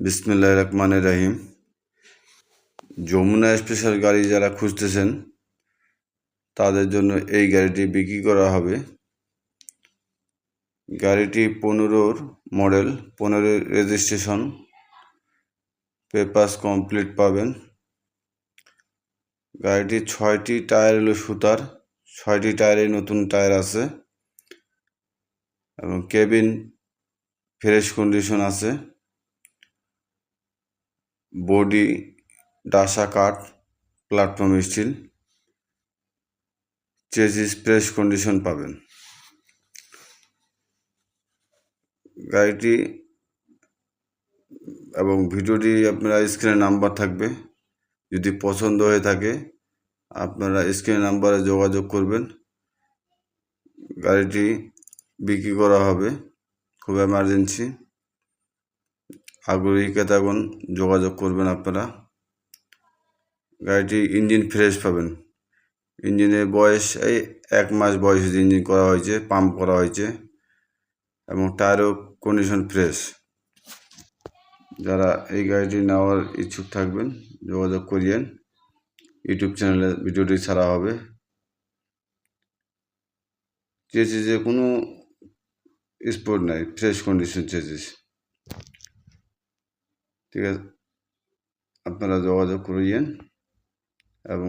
বিসমিল্লাহ রহমান রাহিম। যমুনা স্পেশাল গাড়ি যারা খুঁজতেছেন, তাদের জন্য এই গাড়িটি বিক্রি করা হবে। গাড়িটি পনেরোর মডেল, পনেরোর রেজিস্ট্রেশন, পেপার্স কমপ্লিট পাবেন। গাড়িটি ছয়টি টায়ার হলো সুতার, ছয়টি টায়ারে নতুন টায়ার আছে এবং কেবিন ফ্রেশ কন্ডিশন আছে। বডি, ডাসা কাঠ platform steel chassis fresh condition পাবেন। গাড়িটি এবং ভিডিওটি আপনারা স্ক্রিনে নাম্বার থাকবে। যদি পছন্দ হয়ে থাকে, আপনারা স্ক্রিনে নাম্বারে যোগাযোগ করবেন। গাড়িটি বিক্রি করা হবে, খুব এমার্জেন্সি আগ্রহী ক্রেতাগণ যোগাযোগ করবেন আপনারা। গাড়িটি ইঞ্জিন ফ্রেশ পাবেন। ইঞ্জিনের বয়স এই এক মাস বয়স ইঞ্জিন করা হয়েছে পাম্প করা হয়েছে এবং টায়ারও কন্ডিশন ফ্রেশ যারা এই গাড়িটি নেওয়ার ইচ্ছুক থাকবেন, যোগাযোগ করিয়েন। ইউটিউব চ্যানেলে ভিডিওটি ছাড়া হবে। চেচিসে কোনো স্পোর্ট নাই ফ্রেশ কন্ডিশন চেচিস। ঠিক আছে। আপনারা যোগাযোগ করিয়েন এবং